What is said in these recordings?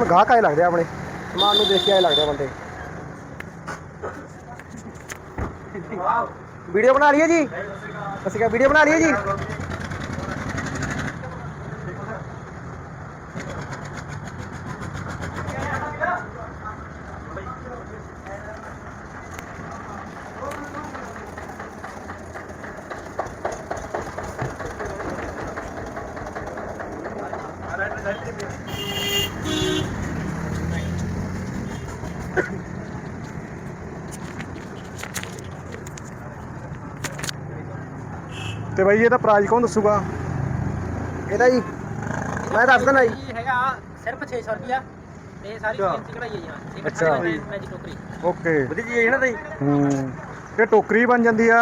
ਹੁਣ ਗਾਹਕ ਆਏ ਲੱਗਦੇ ਆ ਆਪਣੇ। ਸਮਾਨ ਨੂੰ ਦੇਖ ਕੇ ਆਏ ਲੱਗਦੇ ਆ ਬੰਦੇ। ਵੀਡੀਓ ਬਣਾ ਲਈਏ ਜੀ? ਅਸੀਂ ਕਿਹਾ ਵੀਡੀਓ ਬਣਾ ਲਈਏ ਜੀ? ਤੇ ਬਾਈ ਇਹਦਾ ਪ੍ਰਾਈਸ ਕੌਣ ਦੱਸੂਗਾ? ਇਹਦਾ ਜੀ ਮੈਂ ਦੱਸ ਦਿੰਦਾ ਜੀ। ਇਹ ਹੈਗਾ ਸਿਰਫ 600 ਰੁਪਿਆ ਤੇ ਸਾਰੀ ਅੱਛਾ। ਫੈਂਸੀ ਕਢਾਈ ਹੈ ਜੀ ਹਾਂ ਇੱਕ ਅੱਛਾ। ਮੈਜਿਕ ਟੋਕਰੀ। ਓਕੇ। ਵਧੀਆ ਹੂੰ। ਤੇ ਟੋਕਰੀ ਬਣ ਜਾਂਦੀ ਆ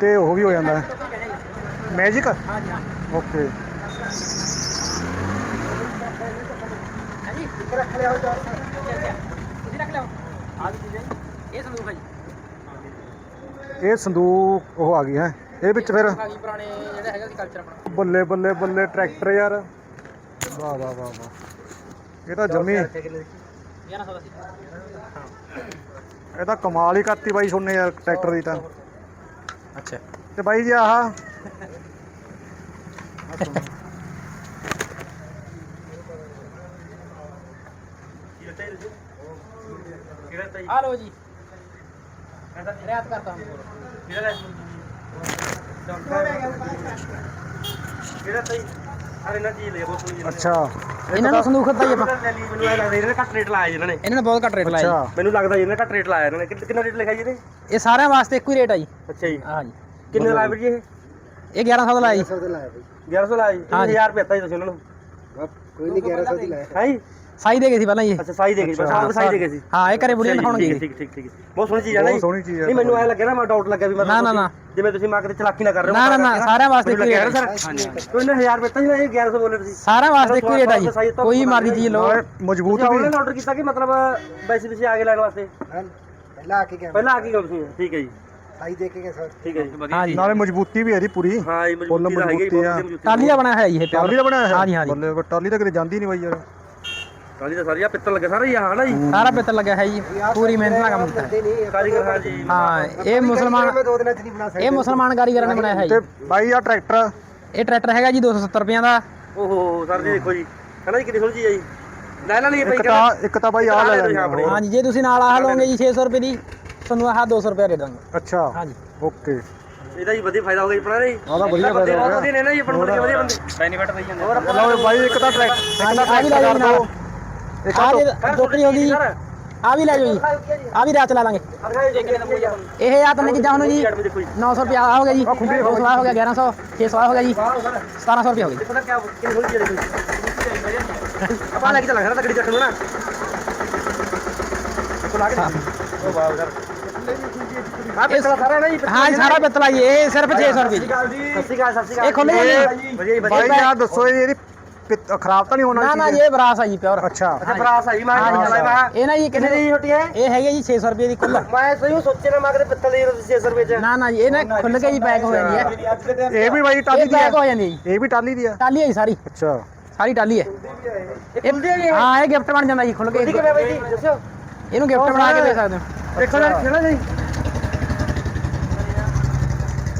ਤੇ ਉਹ ਵੀ ਹੋ ਜਾਂਦਾ। ਟੋਕਰੀ ਕਹਿੰਦੇ ਜੀ। ਮੈਜਿਕ ਹਾਂਜੀ ਹਾਂ ਓਕੇ। ਹਾਂਜੀ? ਰੱਖ ਲਿਆਓ ਤੁਸੀਂ ਰੱਖ ਲਿਆਓ ਆ ਵੀ ਚੀਜ਼ ਹੈ ਇਹ ਸੰਦੂਕ ਹੈ ਜੀ। ਇਹ ਸੰਦੂਕ ਉਹ ਆ ਗਈ ਹੈ। ਇਹ ਵਿੱਚ ਫਿਰ ਆ ਗਈ ਪੁਰਾਣੇ ਜਿਹੜਾ ਹੈਗਾ ਸੀ ਕਲਚਰ ਆਪਣਾ। ਬੱਲੇ ਬੱਲੇ ਬੱਲੇ ਟਰੈਕਟਰ ਯਾਰ। ਵਾਹ ਵਾਹ ਵਾਹ ਵਾਹ। ਇਹ ਤਾਂ ਜਮੀ 1100 ਦਾ ਸੀ। ਇਹ ਤਾਂ ਕਮਾਲ ਹੀ ਕਰਤੀ ਬਾਈ ਸੋਨੇ ਯਾਰ ਟਰੈਕਟਰ ਦੀ ਤਾਂ। ਅੱਛਾ। ਤੇ ਬਾਈ ਜੀ ਆਹ। ਆ ਲਓ ਜੀ। ਰਿਆਤ ਕਰਤਾ ਹੂੰ ਕਿਹੜਾ ਤਾਈ ਅਰੇ ਨਾ ਚੀਜ਼ ਲੈ ਸੋਹਣੀ ਜਿਹੀ। ਅੱਛਾ। ਇਹਨਾਂ ਨੂੰ ਸੰਦੂਕ ਦਿੱਤਾ ਜੀ ਆਪਾਂ। ਲੈ ਲਈ ਮੈਨੂੰ ਐ ਲੱਗਦਾ ਇਹਨਾਂ ਨੇ ਘੱਟ ਰੇਟ ਲਾਇਆ ਜੀ ਇਹਨਾਂ ਨੇ। ਇਹਨਾਂ ਨੇ ਬਹੁਤ ਘੱਟ ਰੇਟ ਲਾਇਆ ਅੱਛਾ। ਮੈਨੂੰ ਲੱਗਦਾ ਜੀ ਇਹਨਾਂ ਨੇ ਘੱਟ ਰੇਟ ਲਾਇਆ ਇਹਨਾਂ ਨੇ। ਕਿੰਨ- ਰੇਟ ਲਿਖਿਆ ਜੀ ਇਹਦੇ? ਜੀ ਇਹ ਸਾਰਿਆਂ ਵਾਸਤੇ ਇੱਕੋ ਹੀ ਰੇਟ ਆ ਜੀ। ਅੱਛਾ ਜੀ। ਹਾਂ ਜੀ। ਕਿੰਨੇ ਲਾਇਆ ਵੀਰ ਜੀ ਇਹ? ਇਹ 1100 ਦਾ ਲਾਇਆ ਜੀ। 1100 ਲਾਇਆ ਜੀ। ਹਾਂ ਜੀ। 1000 ਰੁਪਏ ਦਿੱਤਾ ਜੀ ਤੁਸੀਂ ਉਹਨਾਂ ਨੂੰ। ਕੋਈ ਨਹੀਂ 1100 ਦੀ ਲਾਇਆ। ਹੈ ਜੀ? ਸਾਈ ਦੇ ਗਏ ਸੀ ਪਹਿਲਾਂ ਜੀ। ਇਹ। ਅੱਛਾ ਸਾਈ ਦੇ ਗਏ ਬਸ ਆਪ ਸਾਈ ਦੇ ਗਏ ਸੀ। ਹਾਂ ਇਹ ਘਰੇ ਬੁੜੀਆਂ ਦਿਖਾਉਣ ਠੀਕ ਗਏ ਹੈ, ਠੀਕ ਠੀਕ ਠੀਕ। ਬਹੁਤ ਸੋਹਣੀ ਚੀਜ਼ ਹੈ ਨਾ ਬਹੁਤ ਜੀ। ਸੋਹਣੀ ਚੀਜ਼ ਹੈ ਨਹੀਂ ਮੈਨੂੰ ਐ ਲੱਗਿਆ ਨਾ ਮੈਂ ਡਾਊਟ ਲੱਗਿਆ ਵੀ ਮਤਲਬ ਨਾ, ਨਾ, ਨਾ। ਤੁਸੀਂ- ਜਿਵੇਂ ਤੁਸੀਂ ਮਾਰਕੀਟ ਚਲਾਕੀ ਨਾ ਕਰ ਰਹੇ ਹੋ ਨਾ, ਨਾ, ਨਾ, ਸਾਰਿਆਂ ਵਾਸਤੇ ਨਾ clear ਸਰ ਤੂੰ ਇਹਨੇ 1000 ਰੁਪਏ ਤਾਂ ਜੀ ਇਹ 1100 ਬੋਲੇ ਤੁਸੀਂ। ਸਾਰਿਆਂ ਵਾਸਤੇ ਇੱਕੋ ਹੀ ਰੇਟ ਆ ਜੀ। ਕੋਈ ਮਰਜ਼ੀ ਚੀਜ਼ ਲਓ। ਮਜ਼ਬੂਤ ਵੀ ਆਨਲਾਈਨ ਆਰਡਰ ਕੀਤਾ ਕਿ ਮਤਲਬ ਵੈਸੇ ਤੁਸੀਂ ਆ ਕੇ ਲੈਣ ਵਾਸਤੇ? ਪਹਿਲਾਂ ਆ ਕੇ ਗਿਆ ਪਹਿਲਾਂ ਆ ਕੇ ਗਏ ਤੁਸੀਂ ਠੀਕ ਹੈ ਜੀ। ਸਾਈ ਦੇ ਕੇ ਗਿਆ ਸਰ। ਠੀਕ ਹੈ ਜੀ। ਹਾਂ ਜੀ। ਨਾਲੇ ਮਜ਼ਬੂਤੀ ਵੀ ਹੈ ਇਹਦੀ ਪੂਰੀ। ਹਾਂ ਫੁੱਲ ਮਜ਼ਬੂਤੀ ਮਜ਼ਬੂਤੀ ਟਾਲੀ ਦਾ ਬਣਿਆ ਹੋਇਆ ਜੀ ਇਹ ਟਾਲੀ ਦਾ ਬਣਾਇਆ ਹੈ ਹਾਂਜੀ, ਹਾਂਜੀ। ਬੱਲੇ ਬੱਲੇ, ਟਾਲੀ ਤਾਂ ਕਿਤੇ ਜਾਂਦੀ ਨਹੀਂ ਬਾਈ ਯਾਰ। ਟਾਲੀ ਦਾ ਸਾਰੀ ਆ ਪਿੱਤਲ ਲੱਗਾ ਸਾਰਾ ਹੀ ਆ ਹਨਾ ਜੀ? ਸਾਰਾ ਪਿੱਤਲ ਲੱਗਿਆ ਹੈ ਜੀ ਪੂਰੀ ਮਿਹਨਤ ਨਾਲ ਕੰਮ ਕੀਤਾ। ਹੈ। ਕਾਰੀਗਰ ਹਾਂ ਜੀ। ਹਾਂ ਇਹ ਮੁਸਲਮਾਨ ਦੋ ਦਿਨਾਂ ਚ ਨਹੀਂ ਬਣਾ ਇਹ ਮੁਸਲਮਾਨ ਕਾਰੀਗਰਾਂ ਨੇ ਬਣਾਇਆ ਹੈ ਤੇ ਜੀ। ਬਾਈ ਆ ਟਰੈਕਟਰ ਇਹ ਟਰੈਕਟਰ ਹੈਗਾ ਜੀ 270 ਰੁਪਈਆਂ ਦਾ। ਓਹੋ ਸਰ ਜੀ ਦੇਖੋ ਜੀ। ਹਨਾ ਜੀ ਕਿੰਨੀ ਸੋਹਣੀ ਚੀਜ਼ ਹੈ ਜੀ। ਲੈ ਲੈ ਲਈ ਇੱਕ ਭਾਈ ਤਾਂ ਇੱਕ ਤਾਂ ਬਾਈ ਆ ਲੈ ਲੈਣੀ ਆਪਣੇ। ਆ। ਹਾਂ ਜੀ ਜੇ ਤੁਸੀਂ ਨਾਲ ਆਹ ਲਓਗੇ ਜੀ 600 ਰੁਪਏ ਦੀ ਤੁਹਾਨੂੰ ਆਹ 200 ਰੁਪਏ ਦੇ ਦਾਂਗੇ। ਅੱਛਾ। ਹਾਂ ਜੀ ਓਕੇ। ਇਹਦਾ ਜੀ ਵਧੀਆ ਫਾਇਦਾ ਹੋ ਗਿਆ ਜੀ ਆਪਣਾ ਜੀ ਆਹ ਤਾਂ ਵਧੀਆ ਬੰਦੇ ਫਾਇਦਾ ਹੋ ਬਹੁਤ ਗਿਆ। ਵਧੀਆ ਨੇ ਨਾ ਜੀ ਆਪਾਂ ਨੂੰ ਵਧੀਆ ਵਧੀਆ ਬੰਦੇ। ਬੈਨੀਫਿਟ ਦਈ ਜਾਂਦੇ ਹੋਰ ਲਓ ਬਾਈ ਇੱਕ ਤਾਂ ਟਰੈਕਟਰ ਇੱਕ ਤਾਂ ਆ ਵੀ ਲੈ ਟਰੈਕਟਰ ਕਰ ਨਾਲ। ਤਾਂ? ਜੇ ਟੋਕਰੀ ਜੀ? ਆ ਵੀ ਲੈ ਜਾਓ ਜੀ। ਆ? ਵੀ ਰਾਤ ਚਲਾ ਲਾਂਗੇ। ਇਹ ਆ ਤਿੰਨ ਚੀਜ਼ਾਂ ਹੁਣ ਜੀ 900 ਰੁਪਏ ਆ ਹੋ ਗਿਆ ਜੀ। 200 ਹੋ ਗਿਆ 1100 600 ਹੋ ਗਿਆ ਜੀ। 1700 ਰੁਪਏ ਹੋ ਦੇਖੋ ਆਪਾਂ ਲੈ ਕੇ ਚੱਲਾਂਗੇ ਤਕੜੀ ਚੱਕ ਨੂੰ। ਨਾ ਲਾ ਉਹ ਵਾਹ ਯਾਰ ਆ ਹਾਂ ਸਾਰਾ ਪਿੱਤਲਾ ਜੀ। ਇਹ ਸਿਰਫ 600 ਰੁਪਏ। ਸਤਿ ਸ਼੍ਰੀ ਅਕਾਲ ਸਤਿ ਸ਼੍ਰੀ ਅਕਾਲ ਇਹ। ਵਧੀਆ ਜੀ ਬਾਈ ਯਾਰ ਦੱਸੋ ਇਹ ਇਹਦੀ ਪਿੱਤ- ਖਰਾਬ ਤਾਂ ਨਹੀਂ ਹੋਣਾ ਨਾ ਨਾ ਚੀਜ਼? ਜੀ ਇਹ ਬਰਾਸ ਆ ਜੀ ਪਿਓਰ ਅੱਛਾ। ਅੱਛਾ ਫਰਾਸ ਆਈ ਮੈਂ ਚਲਾਈ ਮੈਂ ਇਹ ਨਾ ਜੀ ਕਿੰਨੇ ਕਿਸੇ ਦੀ ਛੋਟੀ ਹੈ? ਇਹ ਹੈਗੇ ਜੀ 600 ਰੁਪਏ ਦੀ ਕੁੱਲ। ਮੈਂ ਸਹੀ ਸੋਚੇ ਨਾ ਮਗਰ ਪਿੱਤਲ ਦੀ 600 ਰੁਪਏ ਚ। ਨਾ ਨਾ ਜੀ ਇਹ ਨਾ ਖੁੱਲ ਕੇ ਜੀ ਪੈਕ ਹੋ ਜਾਂਦੀ ਹੈ। ਇਹ ਵੀ ਬਾਈ ਟਾਲੀ ਇਹ ਦੀ ਪੈਕ ਹੋ ਹੈ ਜਾਂਦੀ ਹੈ ਜੀ। ਇਹ ਵੀ ਟਾਲੀ ਦੀ ਆ ਟਾਲੀ ਹੈ ਜੀ ਸਾਰੀ। ਅੱਛਾ। ਸਾਰੀ ਟਾਲੀ ਹੈ। ਇਹ। ਖੁੱਲਦੀ ਹੈ ਜੀ ਹਾਂ ਇਹ ਗਿਫਟ ਬਣ ਜਾਂਦਾ ਜੀ ਖੁੱਲ ਕੇ। ਠੀਕ ਹੈ ਬਾਈ ਜੀ? ਦੱਸੋ ਇਹਨੂੰ ਗਿਫਟ ਬਣਾ ਕੇ ਦੇ ਸਕਦੇ ਹੋ। ਦੇਖੋ ਨਾ ਖੇੜਾ ਜੀ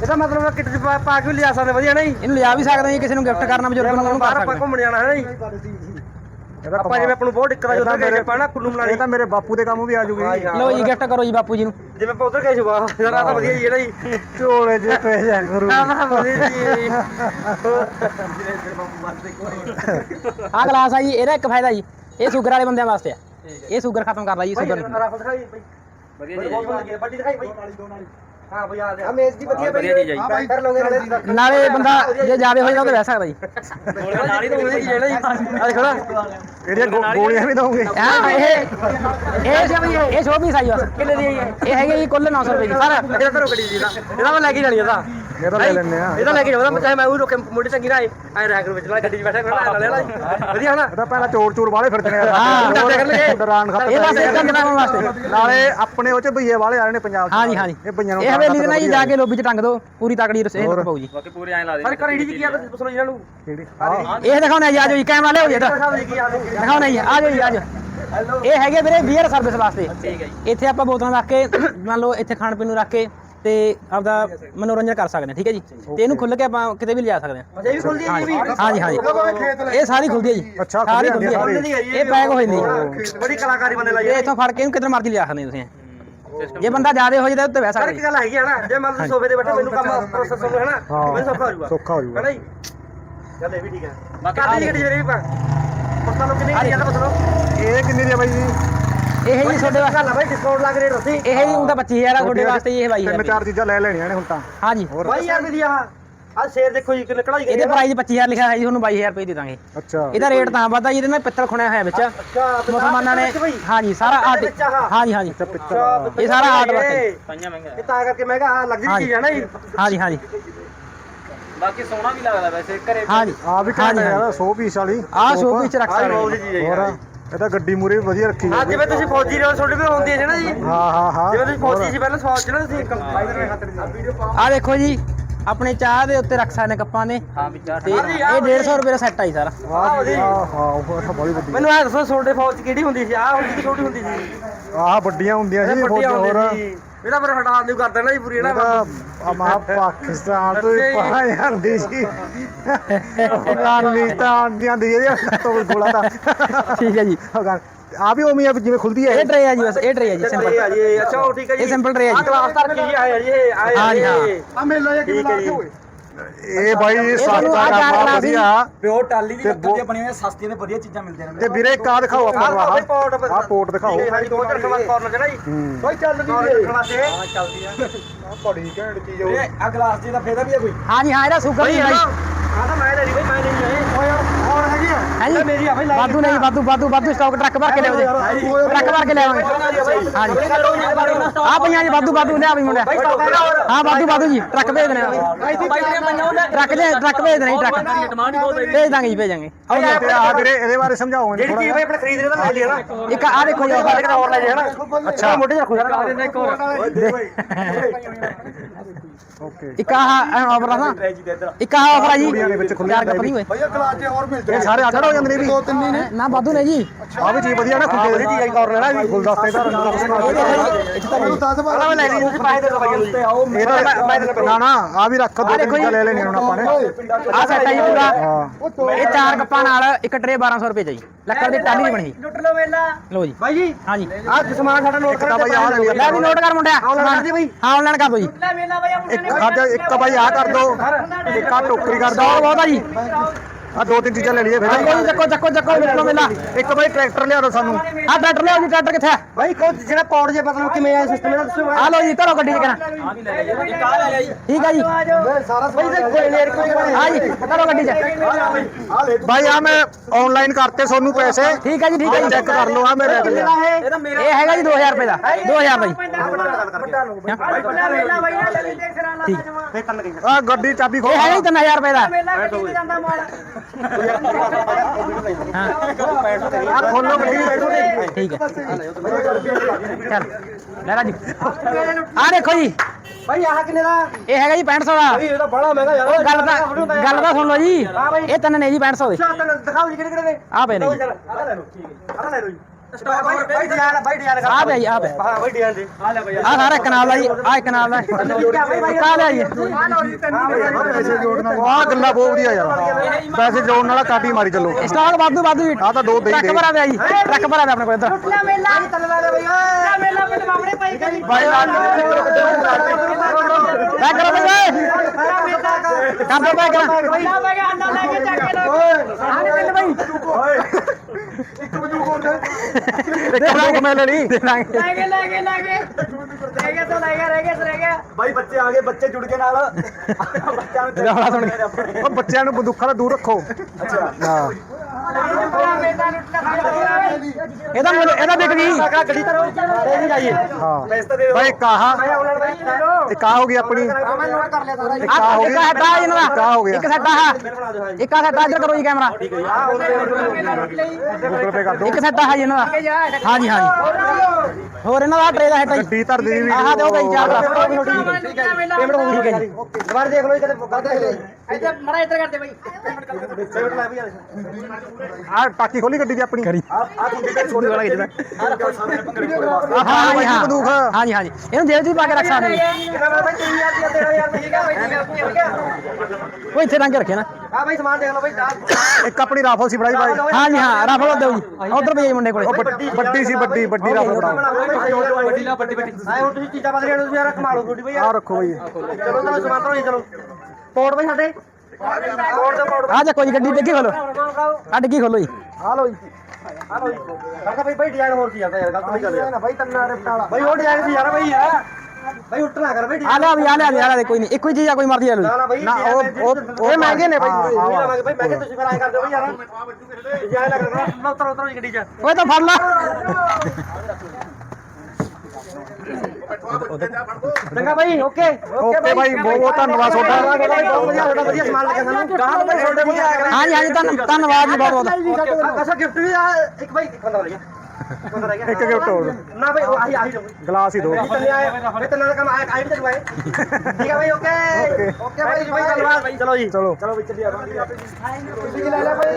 ਇਹਦਾ ਮਤਲਬ ਕਿਟ ਚ ਪਾ- ਪਾ ਕੇ ਵੀ ਲਿਆ ਸਕਦੇ ਵਧੀਆ ਨਹੀਂ? ਇਹਨੂੰ ਲਿਆ ਵੀ ਸਕਦੇ ਹੋ ਜੀ ਕਿਸੇ ਨੂੰ ਗਿਫਟ ਕਰਨਾ ਬਜ਼ੁਰਗ ਨੂੰ ਉਹਨੂੰ ਬਾਹਰ ਕਰ ਆਪਾਂ ਸਕਦੇ। ਘੁੰਮਣ ਜਾਣਾ ਹੈ ਨਾ ਇਹਦਾ ਆਪਾਂ ਜਿਵੇਂ ਆਪਾਂ ਨੂੰ ਬਹੁਤ ਦਿੱਕਤ ਆਈ ਉੱਧਰ ਗਏ ਪਾਣਾ ਕੁੱਲੂ ਇਹ ਮਨਾਲੀ ਤਾਂ ਮੇਰੇ ਬਾਪੂ ਦੇ ਕੰਮ ਵੀ ਆ ਜੂਗੀ। ਹਾਂ ਲਓ ਜੀ ਗਿਫਟ ਕਰੋ ਜੀ ਬਾਪੂ ਜੀ ਨੂੰ। ਜਿਵੇਂ ਆਪਾਂ ਉੱਧਰ ਗਏ ਸੀ ਵਾਹ ਆਹ ਤਾਂ ਵਧੀਆ ਜੀ ਜਿਹੜਾ ਜੀ। ਝੋਲੇ ਜੇ ਪੈ ਜਾ ਕਰੂ ਆਹ ਤਾਂ ਵਧੀਆ ਜੀ। ਆਹ ਗਲਾਸ ਆ ਜੀ ਇਹਦਾ ਇੱਕ ਫਾਇਦਾ ਜੀ ਇਹ ਸ਼ੂਗਰ ਵਾਲੇ ਬੰਦਿਆਂ ਵਾਸਤੇ ਆ। ਇਹ ਸ਼ੂਗਰ ਖਤਮ ਕਰਦਾ ਜੀ ਸ਼ੂਗਰ ਨੂੰ। ਰਾਫਲ ਦਿਖਾਈ ਭਾਈ। ਵਧੀਆ ਜੀ। ਬਹੁਤ ਵਧੀਆ ਵੱਡੀ ਦਿਖਾਈ ਭਾਈ। ਹਾਂ ਭਈ ਆ ਦੇ ਮੇਜ਼ ਦੀ ਵਧੀਆ ਵਧੀਆ ਚੀਜ਼ ਹੈ ਬਾਈ ਕਰ ਲੋਗੇ ਨਾਲੇ। ਨਾਲੇ ਬੰਦਾ ਜੇ ਜ਼ਿਆਦਾ ਹੋ ਜਾਂਦਾ ਤਾਂ ਬਹਿ ਸਕਦਾ ਜੀ। ਨਾਲ ਹੀ ਤਾਂ ਹੈ ਨਾ ਜੀ ਆ ਦੇਖੋ ਨਾ ਇਹਦੀਆਂ ਗੋਲੀਆਂ ਵੀ ਦਵਾਂਗੇ ਹਾਂ ਇਹ ਇਹ ਇਹ ਸ਼ੋ ਪੀਸ ਆ ਜੀ ਬਸ। ਕਿੰਨੇ ਦੀ ਹੈ ਇਹ ਹੈਗੇ ਜੀ ਕੁੱਲ 900 ਰੁਪਏ ਦੀ। ਇਹਦਾ ਘਰੋਂ ਗੱਡੀ ਜੀ ਦਾ ਇਹਦਾ। ਮੈਂ ਲੈ ਕੇ ਜਾਣੀ ਇਹਦਾ। ਇਹ ਤਾਂ ਲੈ ਲੈਣੇ ਆ। ਇਹ ਤਾਂ ਲੈ ਕੇ ਜਾਉਂਦਾ ਚਾਹੇ ਮੈਂ ਉਹ ਰੋਕੇ ਮੋਢੇ ਚੰਗੀ ਨਾ ਆਏ ਐ ਰੈਕ ਵਿੱਚ ਲਾ ਗੱਡੀ 'ਚ ਬੈਠਾ ਕਰਨਾ ਨਾਲੇ। ਵਾਲਾ ਵਧੀਆ ਹਨਾ? ਇਹ ਤਾਂ ਪਹਿਲਾਂ ਚੋਰ ਚੋਰ ਵਾਲੇ ਫਿਰਦੇ ਨੇ। ਹਾਂ, ਡਰਦੇ ਕਰਨਗੇ। ਡਰਾਨ ਖਤਮ ਇਹ ਬਸ ਇੱਕ ਦਿਖਾਉਣ ਵਾਸਤੇ। ਨਾਲੇ ਆਪਣੇ ਉਹ ਚ ਭਈਏ ਵਾਲੇ ਆ ਰਹੇ ਨੇ ਪੰਜਾਬ 'ਚ। ਹਾਂਜੀ ਹਾਂਜੀ। ਇਹ ਭਈਆਂ ਨੂੰ ਇਹ ਹਵੇਲੀ ਦੇ ਨਾਲ ਜੀ ਜਾ ਕੇ ਲੋਬੀ ਚ ਟੰਗ ਦੋ। ਪੂਰੀ ਤਕੜੀ ਰਸੇ ਹੋਰ। ਪਾਉ ਜੀ। ਬਾਕੀ ਪੂਰੇ ਐਂ ਲਾ ਦੇ। ਪਰ ਘੜੀ ਦੀ ਕੀ ਆ ਪੁੱਛ ਲਓ ਇਹਨਾਂ ਨੂੰ। ਕਿਹੜੀ? ਹਾਂ। ਇਹ ਦਿਖਾਉਣਾ ਜੀ ਆਜੋ ਜੀ ਕੈਮਰਾ ਲਿਆਓ ਜੀ ਇੱਧਰ ਦਿਖਾਓ ਜੀ ਕੀ ਆ ਦਿਖਾਉਣਾ ਜੀ ਆਜੋ ਜੀ ਆਜੋ ਇਹ ਹੈਗੇ ਵੀਰੇ ਬੀਅਰ ਸਰਵਿਸ ਵਾਸਤੇ। ਠੀਕ ਹੈ ਜੀ। ਇੱਥੇ ਆਪਾਂ ਬੋਤਲਾਂ ਰੱਖ ਕੇ ਮੰਨ ਲਓ ਇੱਥੇ ਖਾਣ ਪੀਣ ਨੂੰ ਰੱਖ ਕੇ ਤੇ ਆਪਦਾ ਮਨੋਰੰਜਨ ਕਰ ਸਕਦੇ ਹਾਂ ਠੀਕ ਹੈ ਜੀ? ਤੇ ਇਹਨੂੰ ਖੁੱਲ ਕੇ ਆਪਾਂ ਕਿਤੇ ਵੀ ਲਿਜਾ ਸਕਦੇ ਹਾਂ। ਇਹ ਵੀ ਖੁੱਲਦੀ ਹੈ ਜੀ ਇਹ ਵੀ? ਹਾਂਜੀ ਹਾਂਜੀ। ਇਹ ਸਾਰੀ ਖੁੱਲਦੀ ਹੈ ਜੀ। ਅੱਛਾ, ਸਾਰੀ ਖੁੱਲਦੀ ਹੈ। ਹੈ ਇਹ ਪੈਕ ਹੋ ਜਾਂਦੀ ਹੈ ਬੜੀ ਕਲਾਕਾਰੀ ਬੰਦੇ ਲਾਈ ਇਹ ਇੱਥੋਂ ਫੜ ਕੇ ਇਹਨੂੰ ਕਿਤੇ ਮਰਜ਼ੀ ਲਿਜਾ ਸਕਦੇ ਹੋ ਤੁਸੀਂ। ਜੇ ਬੰਦਾ ਜ਼ਿਆਦਾ ਹੋ ਜਾਏ ਤਾਂ ਉੱਤੇ ਬਹਿ ਪਰ ਸਕਦਾ ਇੱਕ ਗੱਲ ਹੈਗੀ ਆ ਨਾ ਜੇ ਮੰਨ ਲਓ ਸੋਫੇ ਤੇ ਬੈਠੇ ਮੈਨੂੰ ਕੰਮ ਪ੍ਰੋਸੈਸ ਨੂੰ ਹੈ ਨਾ ਹਾਂ। ਮੈਨੂੰ ਸੌਖਾ ਹੋ ਜਾਊਗਾ। ਸੌਖਾ ਹੋ ਜਾਊਗਾ। ਹੈ ਨਾ ਜੀ? ਚੱਲ ਇਹ ਵੀ ਠੀਕ ਹੈ। ਬਾਕੀ ਗੱਡੀ ਜਿਹੜੀ ਵੀ ਪਾ ਪਤਾ ਲੋ ਕਿੰਨੀ ਜਾਂਦਾ ਪਤਾ ਲੋ ਇਹ ਕਿੰਨੀ ਦੀ ਆ ਬਾਈ ਜੀ? ਇਹ ਜੀ ਤੁਹਾਡੇ ਵਾਸਤੇ ਆ ਬਾਈ ਡਿਸਕਾਊਂਟ ਲੱਗ ਰਿਹਾ ਰੱਸੀ। ਇਹ ਜੀ ਉਹਦਾ 25000 ਆ ਤੁਹਾਡੇ ਵਾਸਤੇ ਜੀ ਇਹ ਬਾਈ ਤਿੰਨ ਚਾਰ ਚੀਜ਼ਾਂ ਲੈ ਲੈਣੀਆਂ ਨੇ ਹੁਣ ਤਾਂ। ਹਾਂਜੀ। ਬਾਈ ਯਾਰ ਵੀ ਦੀ ਆ ਆ ਸ਼ੇਰ ਦੇਖੋ ਜੀ ਕਿੰਨੇ ਕਢਾਈ ਇਹਦੇ ਪ੍ਰਾਈਸ 25000 ਲਿਖਿਆ ਹੈ ਜੀ ਤੁਹਾਨੂੰ 22000 ਰੁਪਏ ਦੇ ਦਾਂਗੇ। ਅੱਛਾ। ਇਹਦਾ ਰੇਟ ਤਾਂ ਵੱਧਦਾ ਜੀ ਇਹਦੇ ਨਾਲ ਪਿੱਤਲ ਖੁਣਿਆ ਹੋਇਆ ਵਿੱਚ। ਮੁਸਲਮਾਨਾਂ ਨੇ ਹਾਂਜੀ ਸਾਰਾ ਆਰਟ ਹਾਂਜੀ ਹਾਂਜੀ। ਅੱਛਾ ਪਿੱਤਲ ਇਹ ਸਾਰਾ ਆਰਟ ਵਰਕ ਹੈ ਪੰਜਾਂ ਮਹਿੰਗਾ ਇਹ ਤਾਂ ਕਰਕੇ ਮੈਂ ਕਿਹਾ ਲਗਜ਼ਰੀ ਚੀਜ਼ ਹੈ ਨਾ ਜੀ। ਹਾਂਜੀ ਹਾਂਜੀ। ਬਾਕੀ ਸੋਹਣਾ ਵੀ ਲੱਗਦਾ ਵੈਸੇ ਘਰੇ ਹਾਂਜੀ। ਆ ਵੀ ਕਹਿੰਦੇ ਯਾਰ 100 ਪੀਸ ਵਾਲੀ। ਆਹ ਸ਼ੋਅ ਵਿੱਚ ਰੱਖ ਸਕਦੇ ਹੈ। ਹੋਰ ਇਹ ਤਾਂ ਗੱਡੀ ਮੂਰੇ ਵੀ ਵਧੀਆ ਰੱਖੀ ਹਾਂ ਜਿਵੇਂ ਤੁਸੀਂ ਫੌਜੀ ਰਹੋ ਤੁਹਾਡੇ ਵੀ ਹੁੰਦੀ ਹੈ ਨਾ ਜੀ। ਹਾਂ ਹਾਂ ਹਾਂ। ਜਿਵੇਂ ਤੁਸੀਂ ਫੌਜੀ ਸੀ ਪਹਿਲਾਂ ਸੌਚ ਨਾ ਤੁਸੀਂ ਆਹ ਦੇਖੋ ਜੀ। ਆਪਣੇ ਚਾਹ ਦੇ ਉੱਤੇ ਰੱਖ ਸਕਦੇ ਕੱਪਾਂ ਨੇ ਹਾਂ ਵਿਚਾਰ ਤੇ ਇਹ 150 ਰੁਪਏ ਦਾ ਸੈੱਟ ਆਈ ਸਾਰਾ। ਵਾਹ ਜੀ ਉਹ ਤਾਂ ਬੜੀ ਵੱਡੀ। ਮੈਨੂੰ ਐ ਦੱਸੋ ਤੁਹਾਡੇ ਫੌਜ ਚ ਕਿਹੜੀ ਹੁੰਦੀ ਸੀ? ਆਹ ਹੁੰਦੀ ਸੀ ਛੋਟੀ ਹੁੰਦੀ ਸੀ? ਆਹ ਵੱਡੀਆਂ ਹੁੰਦੀਆਂ ਇਹ ਸੀ ਵੱਡੀਆਂ ਹੋਰ। ਇਹਦਾ ਫਿਰ ਹਟਾ ਦਿਓ ਕਰ ਦੇਣਾ ਜੀ ਪੂਰੀ ਨਾ ਮਾ ਪਾਕਿਸਤਾਨ ਤੋਂ ਹੀ ਪਾ ਜਾਂਦੀ ਸੀ। ਅਫਗਾਨਿਸਤਾਨ ਦੀਆਂ ਦੀ ਇਹਦੇ ਤੋਂ ਗੋਲਾ ਦਾ ਠੀਕ ਹੈ ਜੀ। ਅਫਗਾਨ ਆ ਵੀ ਉਮੀ ਆ ਵੀ ਜਿਵੇਂ ਖੁੱਲਦੀ ਹੈ ਇਹ। ਟਰੇ ਆ ਜੀ ਬਸ ਇਹ ਟਰੇ ਆ ਜੀ ਸਿੰਪਲ ਇਹ ਆ ਜੀ ਅੱਛਾ ਉਹ ਠੀਕ ਹੈ ਜੀ। ਇਹ simple tray ਆ ਜੀ। ਆਹ ਗਲਾਸ ਧਰ ਕੇ ਜੀ ਆਇਆ ਜੀ ਇਹ ਆਏ ਹਾਂ ਜੀ, ਹਾਂ। ਆ ਮੇਲਾ ਜੀ ਠੀਕ ਹੈ ਜੀ। ਇਹ ਬਾਈ ਸਸਤਾ ਕੰਮ ਹੀ- ਵਧੀਆ। ਪਿਓਰ ਟਾਲੀ ਦੀ ਤੇ ਲੱਕੜ ਬੋ- ਦੀਆਂ ਬਣੀਆਂ ਹੋਈਆਂ ਸਸਤੀਆਂ ਤੇ ਵਧੀਆ ਚੀਜ਼ਾਂ ਮਿਲਦੀਆਂ ਨੇ ਤੇ ਵੀਰੇ ਕਾ ਦਿਖਾਓ ਆਪਾਂ ਨੂੰ ਆਹ। ਆਹ ਪੋਟ ਦਿਖਾਓ। ਹਾਂ ਜੀ ਦੋ ਚਾਰ ਸਵਾਲ ਕਾਰਨਰ ਚ ਨਾ ਜੀ। ਹੂੰ। ਕੋਈ ਚੱਲ ਨਹੀਂ ਤੇ। ਹਾਂ ਚੱਲਦੀ ਆ। ਬੜੀ ਘੈਂਟ ਚੀਜ਼ ਵੀਰੇ ਆ ਗਲਾਸ ਜੀ ਦਾ ਫਾਇਦਾ ਵੀ ਆ ਕੋਈ? ਹਾਂਜੀ ਹਾਂ ਇਹਦਾ ਸ਼ੂਗਰ ਬਈ ਨਹੀਂ ਆ ਬਾਈ। ਤਾਂ ਮੈਂ ਲੈ ਲਈ ਬਈ ਮੈਂ ਲੈ ਓਏ ਹੋਰ ਹੈਗੀ ਆ। ਹੈ? ਜੀ ਮੇਰੀ ਆ ਲੈ ਵਾਧੂ ਨਹੀਂ ਵਾਧੂ ਵਾਧੂ ਵਾਧੂ ਸਟਾਕ ਟਰੱਕ ਭਰ ਕੇ ਲਿਆਓ ਜੀ। ਟਰੱਕ ਭਰ ਕੇ ਲਿਆਵਾਂਗੇ ਹਾਂਜੀ। ਆ ਪਈਆਂ ਜੀ ਵਾਧੂ ਵਾਧੂ ਲਿਆ ਵੀ ਮੁੰਡਿਆ। ਹਾਂ ਵਾਧੂ ਵਾਧੂ ਜੀ ਟਰੱਕ ਭੇਜ ਦੇਣੇ ਆ। ਟਰੱਕ ਦੇ ਟਰੱਕ ਭੇਜ ਦੇਣੇ ਜੀ ਟਰੱਕ ਭੇਜ ਦਾਂਗੇ ਜੀ ਭੇਜਾਂਗੇ ਆਹ ਲੈ ਤੇ ਆਹ ਵੀਰੇ ਇਹਦੇ ਬਾਰੇ ਸਮਝਾਓ ਜਿਹੜੀ ਮੈਨੂੰ ਚੀਜ਼ ਬਈ ਆਪਣੇ ਖਰੀਦ ਰਹੇ ਤਾਂ ਲੈ ਲਈ ਨਾ। ਇੱਕ ਆ ਦੇਖੋ ਜੀ ਸਾਡੇ ਕਿਤੇ ਹੋਰ ਲੈ ਅੱਛਾ। ਮੋਢੇ 'ਚ ਰੱਖੋ ਸਾਰਾ ਇੱਕ ਹੋਰ। ਓਕੇ ਇੱਕ ਆਹ ਆਫਰ ਆ ਨਾ। ਜੀ ਇੱਕ ਆਹ ਆਫਰ ਆ ਜੀ। ਕੁੜੀਆਂ ਦੇ ਵਿੱਚ ਖੁੱਲ੍ਹੀਆਂ ਚਾਰ ਕੱਪ ਨਹੀਂ ਹੋਏ। ਇਹ ਸਾਰੇ ਅੱਡ ਹੋ ਜਾਂਦੇ ਨੇ ਵੀ। ਦੋ ਤਿੰਨ ਹੈਂ? ਨਾ। ਵਾਧੂ ਨੇ ਜੀ। ਆ ਵੀ ਚੀਜ਼ ਵਧੀਆ ਨਾ ਖੁੱਲ੍ਹੇ ਵਧੀਆ ਚੀਜ਼ ਆਈ ਕਾਰਨਰ ਆ ਜੀ। ਗੁਲਦਸਤੇ ਦਾ ਪਹਿਲਾਂ ਮੈਂ ਲੈ ਲਈ ਤੁਸੀਂ ਪੈਸੇ ਦੇ ਦੋ ਬਾਈ ਤੇ ਆਓ ਇਹ ਤਾਂ ਨਾ ਨਾ ਆ ਵੀ ਰੱਖ ਦੋ ਤਿੰਨ ਲੈ ਲੈਣੀਆਂ ਹੁਣ ਆਪਾਂ ਨੇ। ਆ ਸੈਟ ਆ ਜੀ ਪੂਰਾ। ਹਾਂ। ਇਹ ਚਾਰ ਕੱਪਾਂ ਨਾਲ ਇੱਕ ਟਰੇ 1200 ਰੁਪਏ ਚ ਜੀ। ਲੱਕੜ ਦੀ ਟਾਲੀ ਦੀ ਬਣੀ ਲੁੱਟ ਲਓ ਵੇਲਾ। ਲਓ ਜੀ। ਬਾਈ ਜੀ। ਹਾਂਜੀ। ਆਹ ਸਮਾਨ ਸਾਡਾ ਨੋਟ ਤਾਂ ਬਾਈ ਆਹ ਲੈ ਲਿਆ ਲੈ ਵੀ ਨੋਟ ਕਰ ਮੁੰਡਿਆ। ਕਰ ਦਿਓ ਬਈ। ਹਾਂ ਆਨਲਾਈਨ ਕਰ ਦੋ ਜੀ। ਇੱਕ ਬਾਈ ਆ ਕਰ ਦੋ। ਇੱਕ ਆ ਟੋਕਰੀ ਕਰ ਦੋ। ਬਹੁਤ ਆ ਜੀ। ਆ ਦੋ ਤਿੰਨ ਚੀਜ਼ਾਂ ਲੈ ਲਈਏ ਚੱਕੋ ਫਿਰ ਜੀ ਚੱਕੋ ਚੱਕੋ ਚੱਕੋ ਨਿਕਲੋ ਮੇਲਾ ਇੱਕ ਬਾਈ ਟਰੈਕਟਰ ਲਿਆ ਦੋ ਸਾਨੂੰ। ਆ ਟਰੈਕਟਰ ਲਿਆਓ ਜੀ ਟਰੈਕਟਰ ਕਿੱਥੇ ਆ? ਬਾਈ ਕੋ ਜਿਹੜਾ ਪੌੜ ਜੇ ਪਤਾ ਨਹੀਂ ਕਿਵੇਂ ਆਇਆ ਸਿਸਟਮ ਇਹਦਾ ਦੱਸੋ। ਆ ਲਓ ਜੀ ਧਰੋ ਗੱਡੀ ਚ ਕਰਾਂ ਆ ਵੀ ਲੈ ਲਿਆ ਜੀ। ਇੱਕ ਆ ਲੈ ਲਿਆ ਜੀ ਠੀਕ ਆ ਜੀ ਸਾਰਾ ਬਾਈ ਦੇ ਕੋਈ ਨੇਰ ਕੋਈ ਹਾਂ ਜੀ ਧਰੋ ਗੱਡੀ ਚ। ਬਾਈ ਆ ਮੈਂ ਆਨਲਾਈਨ ਕਰਤੇ ਤੁਹਾਨੂੰ ਪੈਸੇ। ਠੀਕ ਆ ਜੀ ਠੀਕ ਆ ਜੀ। ਚੈੱਕ ਕਰ ਲਓ ਆ ਮੇਰੇ ਤੇ ਇਹ ਤਾਂ ਇਹ ਹੈਗਾ ਜੀ 2000 ਰੁਪਏ ਦਾ। 2000 ਦਾ ਜੀ ਫੇਰ ਕੰਨ ਗਈ ਆ ਗੱਡੀ ਚਾਬੀ ਇਹ ਖੋਲ ਹੈਗਾ ਜੀ 3000 ਰੁਪਏ ਦਾ। ਹਾਂ। ਆ ਖੋਲੋ ਗੱਡੀ ਠੀਕ ਹੈ। ਚੱਲ ਲੈ ਰਾਜੂ। ਆ ਦੇਖੋ ਜੀ। ਬਾਈ ਆਹ ਕਿੰਨੇ ਦਾ? ਇਹ ਹੈਗਾ ਜੀ 6500 ਦਾ। ਬਾਈ ਇਹ ਤਾਂ ਬੜਾ ਮਹਿੰਗਾ ਯਾਰ। ਉਹ ਗੱਲ ਤਾਂ ਗੱਲ ਤਾਂ ਸੁਣ ਲਓ ਜੀ। ਇਹ ਤਿੰਨ ਨੇ ਜੀ 6500 ਦੇ। ਚਾਹ ਤੈਨੂੰ ਦਿਖਾਓ ਜੀ ਕਿਹੜੇ ਕਿਹੜੇ ਨੇ। ਆ ਪਏ ਨੇ ਜੀ। ਆਹ ਲੈ ਲਓ ਠੀਕ ਹੈ। ਆਹ ਲੈ ਲਓ ਜੀ। ਸਟਾਕ ਬਾਈ ਬਾਈ ਬਾਈ ਆ ਆ ਪਿਆ ਹਾਂ ਬਾਈ ਡਿਜ਼ਾਈਨ ਦੇ ਆ ਲੈ ਬਾਈ ਆ ਸਾਰਾ ਇੱਕ ਨਾਲ ਦਾ ਜੀ ਆ ਇੱਕ ਨਾਲ ਦਾ ਆ ਜੀ। ਆ ਗੱਲਾਂ ਬਹੁਤ ਵਧੀਆ ਯਾਰ। ਪੈਸੇ ਜੋੜਨ ਵਾਲਾ ਕਾਟੀ ਮਾਰੀ ਚੱਲੋ। ਸਟਾਕ ਵਾਧੂ ਵਾਧੂ ਜੀ। ਆ ਤਾਂ ਦੋ ਦੇ ਟਰੱਕ ਦੇ ਭਰਾ ਪਿਆ ਜੀ। ਟਰੱਕ ਭਰਾ ਪਿਆ ਆਪਣੇ ਕੋਲ ਇੱਧਰ। ਬਾਈ ਨਾਲ ਬੈਕ ਕਰੋ ਬਈ। ਕਰ। ਦੋ ਬੈਕ। ਕਰ ਇੱਕ ਬੰਦੂਕ ਮੈਂ ਲੈ ਲਈ। ਦੇ ਦਾਂਗੇ ਬਾਈ ਬੱਚੇ ਆ ਗਏ ਬੱਚੇ ਜੁੜ ਗਏ ਨਾਲ। ਬੱਚਿਆਂ ਨੂੰ ਰੌਲਾ ਸੁਣ ਉਹ ਬੱਚਿਆਂ ਨੂੰ ਬੰਦੂਕਾਂ ਤੋਂ ਦੂਰ ਰੱਖੋ। ਅੱਛਾ। ਹਾਂ। ਇਹਦਾ ਮੁੱਲ ਇਹਦਾ ਵਿਕ ਗਈ ਗੱਡੀ ਤਰੋ ਨਹੀਂ ਜਾਈਏ ਹਾਂ ਦੇ ਬਾਈ ਲਓ ਇੱਕ ਆਹ ਹੋ ਗਈ ਆਪਣੀ। ਇੱਕ ਹੋ ਇੱਕ ਗਈ ਇਹਨਾਂ ਇੱਕ ਦਾ ਹੋ ਗਿਆ। ਆ ਸੈੱਟ ਇੱਧਰ ਕਰੋ ਜੀ ਕੈਮਰਾ। ਹਾਂ ਹੁਣ ਗੂਗਲ ਪੇ ਕਰ ਦੋ। ਇੱਕ ਸੈੱਟ ਆ ਜੀ ਇਹਨਾਂ ਦਾ ਹਾਂਜੀ ਹਾਂਜੀ। ਹੋਰ ਇਹਨਾਂ ਦਾ ਟਰੇ ਦਾ ਜੀ ਗੱਡੀ ਧਰ ਦੇ ਵੀ ਆਹ ਤੇ ਉਹ ਗਈ ਚਾਰ ਦਾ ਪੇਮੈਂਟ ਹੋ ਗਈ ਠੀਕ ਹੈ ਜੀ ਦੁਬਾਰਾ ਦੇਖ ਲਓ ਜੀ ਕਦੇ ਗਲਤ ਹੈ ਜੀ ਇੱਧਰ ਮੜਾ ਇੱਧਰ ਕਰਦੇ ਬਾਈ। ਪੇਮੈਂਟ ਲੈ ਵੀ ਆ ਆਹ ਟਾਕੀ ਖੋਲੀ ਗੱਡੀ ਦੀ ਆਪਣੀ। ਕਰੀ। ਆ ਤੁਹਾਡੇ ਤੇ ਛੋਟੀ ਵਾਲਾ ਆ ਕੋਲ ਆਹ ਹਾਂ ਜੀ ਹਾਂ। ਬੰਦੂਕ। ਹਾਂਜੀ ਹਾਂਜੀ। ਇਹਨੂੰ ਜੇਬ 'ਚ ਵੀ ਪਾ ਕੇ ਰੱਖ ਸਕਦੇ ਜੀ ਕਿੰਨਾ ਮੈਂ ਬਾਈ 3000 ਰੁਪਇਆ ਤੇਰਾ ਯਾਰ ਠੀਕ ਹੈ ਬਾਈ ਠੀਕ ਹੈ ਉਹ ਇੱਥੇ ਰੰਗ ਰੱਖਿਆ ਨਾ। ਆ ਬਾਈ ਸਮਾਨ ਦੇਖ ਲਓ ਬਾਈ ਆ ਇੱਕ ਆਪਣੀ ਰਾਫਲ ਸੀ ਫੜਾਈ ਬਾਈ ਹਾਂਜੀ ਹਾਂ ਰਫਲ ਦਿਓ ਜੀ ਉਧਰ ਭੇਜ ਮੁੰਡੇ ਕੋਲੇ ਉਹ ਵੱਡੀ- ਵੱਡੀ ਸੀ ਵੱਡੀ ਵੱਡੀ ਰਾਫਲ ਫੜਾਓ ਵੱਡੀ ਲਾ ਵੱਡੀ ਵੱਡੀ ਆਏ ਹੁਣ ਤੁਸੀਂ ਚੀਜ਼ਾਂ ਬਦਲ ਰਹੇ ਹੋ ਤੁਸੀਂ ਯਾਰ ਕਮਾਲ ਹੋ ਤੁਹਾਡੀ ਬਈ ਆਹ ਰੱਖੋ ਬਾਈ ਚਲੋ ਚਲੋ ਸਮਾਨ ਤੋਂ ਚਲੋ ਪੋੜ ਬਈ ਸਾਡੇ ਪੋੜ ਦੇ ਪੋੜ ਆ ਦੇਖੋ ਜੀ ਗੱਡੀ ਡਿੱਗੀ ਖੋਲੋ ਆ ਡਿੱਗੀ ਖੋਲੋ ਜੀ ਆ ਲੋ ਜੀ ਆ ਲੋ ਜੀ ਕਹਿੰਦਾ ਬਈ ਬਈ ਡਿਜ਼ਾਈਨ ਹੋਰ ਸੀ ਜਾਂਦਾ ਯਾਰ ਗਲਤ ਨਹੀਂ ਚੱਲਿਆ ਨਾ ਬਈ ਤੰਨਾ ਰਿਪਟ ਵਾਲਾ ਬਈ ਉਹ ਡਿਜ਼ਾਈਨ ਸੀ ਯਾਰ ਬਈ ਯਾਰ ਬਈ ਉੱਟ ਨਾ ਕਰ ਬਈ ਆ ਲਿਆ ਵੀ ਆ ਜੀ, ਆ ਦੇ ਕੋਈ ਨਹੀਂ ਇੱਕੋ ਹੀ ਚੀਜ਼ ਆ ਕੋਈ ਮਰਜ਼ੀ ਲੈ ਲਓ ਨਾ ਨਾ ਨਾ, ਉਹ- ਉਹ- ਇਹ ਮਹਿੰਗੇ ਨੇ ਬਈ। ਹਾਂ, ਤੁਸੀਂ ਹਾਂ। ਲਵਾਂਗੇ ਬਈ ਮਹਿੰਗੇ ਤੁਸੀਂ ਫਿਰ ਆਏ ਕਰਦੇ ਹੋ ਬਈ ਯਾਰ। ਡਿਜ਼ਾਈਨ ਲੱਗ ਰਿਹਾ ਉਤਰੋ ਉਤਰੋ ਜੀ ਗੱਡੀ 'ਚ। ਓਏ ਤਾਂ ਫੜ ਲਾ। ਚੰਗਾ ਬਈ ਓਕੇ। ਓਕੇ ਬਾਈ ਬਹੁਤ ਬਹੁਤ ਧੰਨਵਾਦ ਤੁਹਾਡਾ। ਬਹੁਤ ਵਧੀਆ ਤੁਹਾਡਾ ਵਧੀਆ ਸਮਾਨ ਲੱਗਿਆ ਸਾਨੂੰ। ਗਾਹਕ ਬਈ ਤੁਹਾਡੇ ਵਧੀਆ ਆ ਗਿਆ ਹਾਂਜੀ ਹਾਂਜੀ ਧੰਨ- ਧੰਨਵਾਦ ਜੀ ਬਹੁਤ ਬਹੁਤ। ਅੱਛਾ ਗਿਫਟ ਵੀ ਆ ਇੱਕ ਬਈ ਇੱਕ ਬੰਦਾ ਰਹਿ ਗਿਆ ਬੰਦਾ ਰਹਿ ਗਿਆ ਇੱਕ ਗਿਫਟ ਹੋਰ ਨਾ ਬਈ ਉਹ ਆਹੀ ਆਹੀ ਲਓ ਗਲਾਸ ਹੀ ਦੋ। ਤੰਨੇ ਆਏ ਬਈ ਤੰਨੇ ਦਾ ਕੰਮ ਆਇਆ ਆਈ ਵੀ ਤੇ ਲਵਾਏ ਠੀਕ ਹੈ ਬਈ ਓਕੇ। ਓਕੇ। ਬਈ ਬਈ ਧੰਨਵਾਦ। ਚਲੋ ਜੀ। ਚਲੋ। ਚਲੋ ਬਈ ਚੱਲੀ ਆ ਤੁਸੀਂ ਲੈ ਲਿਆ ਬਈ।